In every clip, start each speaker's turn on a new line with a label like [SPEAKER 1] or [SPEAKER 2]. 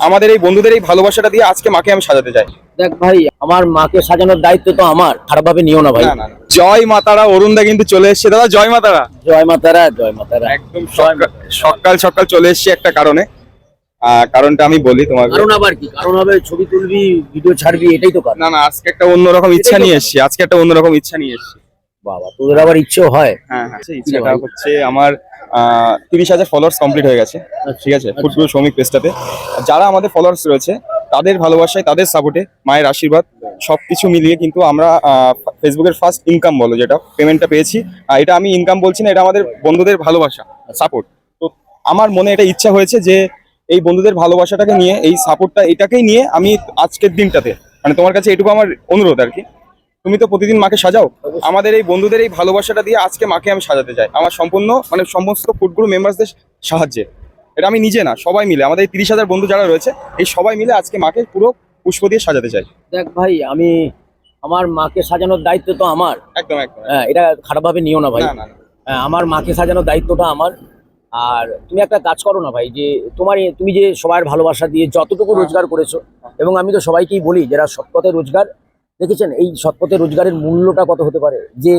[SPEAKER 1] আমাদের এই বন্ধুদের এই ভালোবাসাটা দিয়ে আজকে মাকে আমি সাজাতে চাই।
[SPEAKER 2] দেখ ভাই আমার মাকে সাজানোর দায়িত্ব তো আমার। খারাপ ভাবে নিও না ভাই।
[SPEAKER 1] না না না। জয় মাতারা অরুণদা কিন্তু চলে এসেছে। দাদা জয় মাতারা
[SPEAKER 2] জয় মাতারা জয় মাতারা
[SPEAKER 1] একদম সকাল- সকাল সকাল চলে এসেছি একটা কারণে। আহ, কারণটা আমি বলি তোমাকে।
[SPEAKER 2] কারণ আবার কি? কারণ হবে ছবি তুলবি ভিডিও ছাড়বি এটাই তো কারণ।
[SPEAKER 1] না না আজকে একটা অন্যরকম ইচ্ছা নিয়ে এসেছি। আজকে একটা অন্যরকম ইচ্ছা নিয়ে এসেছি।
[SPEAKER 2] বাবা তোদের আবার ইচ্ছেও হয়?
[SPEAKER 1] হ্যাঁ হ্যাঁ। ইচ্ছাটা হচ্ছে আমার তিরিশ হাজার ফলোয়ার্স কমপ্লিট হয়ে গেছে ঠিক আছে ফুটবল শ্রমিক পেজটাতে। যারা আমাদের ফলোয়ার্স রয়েছে তাদের ভালোবাসায় তাদের সাপোর্টে মায়ের আশীর্বাদ সবকিছু মিলিয়ে কিন্তু আমরা ফেসবুকের ফার্স্ট ইনকাম বলো যেটা পেমেন্টটা পেয়েছি। এটা আমি ইনকাম বলছি না এটা আমাদের বন্ধুদের ভালোবাসা সাপোর্ট তো আমার মনে এটা ইচ্ছা হয়েছে যে এই বন্ধুদের ভালোবাসাটাকে নিয়ে এই সাপোর্টটা এটাকেই নিয়ে আমি আজকের দিনটাতে মানে তোমার কাছে এটুকু আমার অনুরোধ আর কি। তুমি তো প্রতিদিন মাকে সাজাও। আমাদের এই বন্ধুদের এই ভালোবাসাটা দিয়ে আজকে মাকে আমি সাজাতে চাই। আমার সম্পূর্ণ মানে সমস্ত ফুটগুলো মেম্বার্সদের সাহায্যে। এটা আমি নিজে না সবাই মিলে। আমাদের এই তিরিশ হাজার বন্ধু যারা রয়েছে এই সবাই মিলে আজকে মাকে পুরো পুষ্প দিয়ে সাজাতে চাই।
[SPEAKER 2] দেখ ভাই আমি আমার মাকে সাজানোর দায়িত্ব তো আমার।
[SPEAKER 1] একদম একদম
[SPEAKER 2] হ্যাঁ এটা খারাপ ভাবে নিও না ভাই। হ্যাঁ, আমার মাকে সাজানোর দায়িত্বটা আমার। আর তুমি একটা কাজ করো না ভাই যে তোমার তুমি যে সবার ভালোবাসা দিয়ে যতটুকু
[SPEAKER 1] হ্যাঁ।
[SPEAKER 2] রোজগার করেছ এবং আমি তো সবাইকেই বলি যারা সৎপথে রোজগার দেখেছেন, এই সৎপথে রোজগারের মূল্যটা কত হতে পারে? যে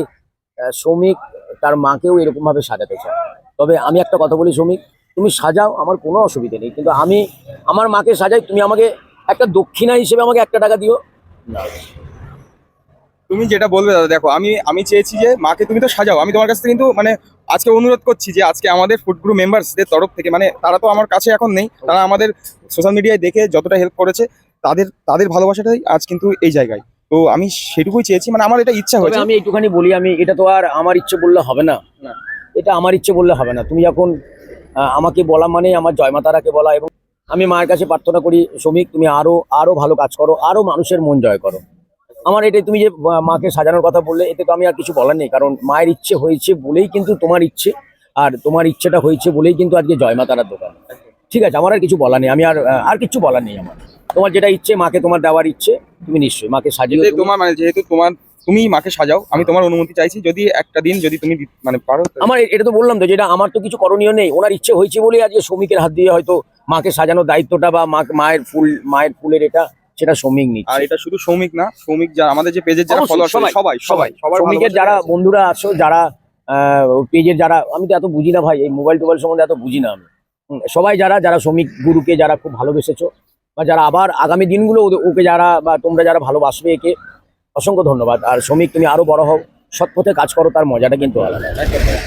[SPEAKER 2] শ্রমিক তার মাকেও এরকমভাবে সাজাতে চায়। তবে আমি একটা কথা বলি শ্রমিক, তুমি সাজাও, আমার কোনো অসুবিধা নেই। কিন্তু আমি আমার মাকে সাজাই, তুমি আমাকে একটা দক্ষিণা হিসেবে আমাকে একটা টাকা দিও? না।
[SPEAKER 1] তুমি যেটা বলবে দাদা, দেখো, আমি আমি চেয়েছি যে মাকে তুমি তো সাজাও। আমি তোমার কাছ থেকে কিন্তু মানে আজকে অনুরোধ করছি যে, আজকে আমাদের ফুড গ্রুপ মেম্বার্সদের তরফ থেকে মানে তারা তো আমার কাছে এখন নেই, তারা আমাদের সোশ্যাল মিডিয়ায় দেখে যতটা হেল্প করেছে, তাদের তাদের ভালোবাসাটাই আজ কিন্তু এই জায়গায়। তো আমি সেটুকুই চেয়েছি মানে আমার এটা ইচ্ছা হয়েছে।
[SPEAKER 2] আমি একটুখানি বলি আমি এটা তো আর আমার ইচ্ছে বললে হবে না। এটা আমার ইচ্ছে বললে হবে না। তুমি যখন আমাকে বলা মানে আমার জয়মাতারাকে বলা এবং আমি মায়ের কাছে প্রার্থনা করি শ্রমিক তুমি আরও আরও ভালো কাজ করো আরও মানুষের মন জয় করো। আমার এটাই তুমি যে মাকে সাজানোর কথা বললে এতে তো আমি আর কিছু বলার নেই কারণ মায়ের ইচ্ছে হয়েছে বলেই কিন্তু তোমার ইচ্ছে আর তোমার ইচ্ছেটা হয়েছে বলেই কিন্তু আজকে জয়মাতারার দোকান। ঠিক আছে আমার আর কিছু বলার নেই আমি আর আর কিছু বলার নেই আমার। তোমার যেটা ইচ্ছে মাকে তোমার দেওয়ার ইচ্ছে তুমি নিশ্চয়ই মাকে সাজিয়ে
[SPEAKER 1] তোমার মানে যেহেতু তোমার তুমি মাকে সাজাও আমি তোমার অনুমতি চাইছি যদি একটা দিন যদি তুমি মানে পারো
[SPEAKER 2] আমার এটা তো বললাম তো যেটা আমার তো কিছু করণীয় নেই ওনার ইচ্ছে হয়েছে বলেই আজকে শ্রমিকের হাত দিয়ে হয়তো মাকে সাজানোর দায়িত্বটা বা মা- মায়ের ফুল মায়ের ফুলের এটা সেটা শ্রমিক
[SPEAKER 1] আর এটা শুধু শ্রমিক না শ্রমিক যারা আমাদের যে পেজের যারা ফলোয়ার
[SPEAKER 2] সবাই,
[SPEAKER 1] সবাই সবাই সবার
[SPEAKER 2] শ্রমিকের যারা বন্ধুরা আছো যারা পেজের যারা আমি তো এত বুঝি না ভাই এই মোবাইল টোবাইল সম্বন্ধে এত বুঝি না আমি। সবাই যারা যারা শ্রমিক গুরুকে যারা খুব ভালোবেসেছো বা যারা আবার আগামী দিনগুলো ওকে যারা বা তোমরা যারা ভালোবাসবে একে অসংখ্য ধন্যবাদ। আর শ্রমিক তুমি আরও বড় হও। সৎ পথে কাজ করো তার মজাটা কিন্তু আলাদা।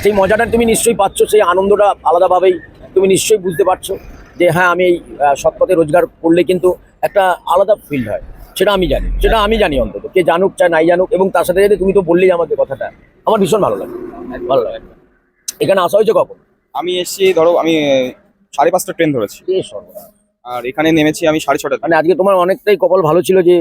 [SPEAKER 2] সেই মজাটা তুমি নিশ্চয়ই পাচ্ছ সেই আনন্দটা আলাদাভাবেই তুমি নিশ্চয়ই বুঝতে পারছ যে হ্যাঁ আমি এই সৎ পথে রোজগার করলে কিন্তু একটা আলাদা ফিল হয়। সেটা আমি জানি। সেটা আমি জানি অন্তত। কে জানুক চায় নাই জানুক এবং তার সাথে সাথে তুমি তো বললেই আমাকে কথাটা। আমার ভীষণ ভালো লাগে। ভালো লাগে। এখানে আসা হয়েছে কখন?
[SPEAKER 1] আমি এসেছি ধরো আমি সাড়ে পাঁচটা ট্রেন ধরেছি। আর এখানে নেমেছি আমি সাড়ে ছটা
[SPEAKER 2] মানে আজকে তোমার অনেকটাই কপাল ভালো ছিল যে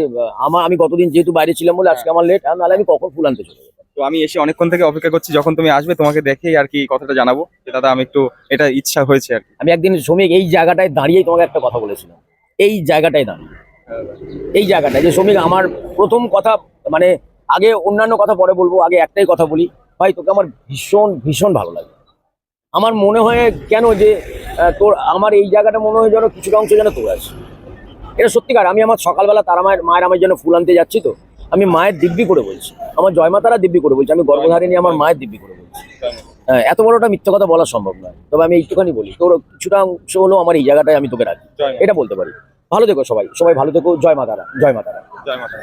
[SPEAKER 2] আমার আমি কতদিন যেহেতু বাইরে ছিলাম বলে আজকে আমার লেট আর নাহলে আমি কখন ফুল আনতে চলে
[SPEAKER 1] তো আমি এসে অনেকক্ষণ থেকে অপেক্ষা করছি যখন তুমি আসবে তোমাকে দেখেই আর কি কথাটা জানাব। যে দাদা আমি একটু এটা ইচ্ছা হয়েছে আর কি।
[SPEAKER 2] আমি একদিন শ্রমিক এই জায়গাটায় দাঁড়িয়েই তোমাকে একটা কথা বলেছিলাম। এই জায়গাটায় দাঁড়িয়ে। এই জায়গাটায় যে শ্রমিক আমার প্রথম কথা মানে আগে অন্যান্য কথা পরে বলব আগে একটাই কথা বলি ভাই তোকে আমার ভীষণ ভীষণ ভালো লাগে। আমার মনে হয় কেন যে তোর আমার এই জায়গাটা মনে হয় যেন কিছুটা অংশ যেন তোর আছে। এটা সত্যিকার আমি আমার সকালবেলা তারা মায়ের মায়ের আমার জন্য ফুল আনতে যাচ্ছি তো আমি মায়ের দিব্যি করে বলছি। আমার জয়মাতারা দিব্যি করে বলছি আমি গর্ভধারিণী আমার মায়ের দিব্যি করে বলছি। হ্যাঁ, এত বড়টা মিথ্যা কথা বলা সম্ভব নয়। তবে আমি একটুখানি বলি তোর কিছুটা অংশ হলেও আমার এই জায়গাটায় আমি তোকে রাখি। এটা বলতে পারি। ভালো থেকো সবাই সবাই ভালো থেকো। জয় মাতারা জয় মাতারা।
[SPEAKER 1] জয় মাতা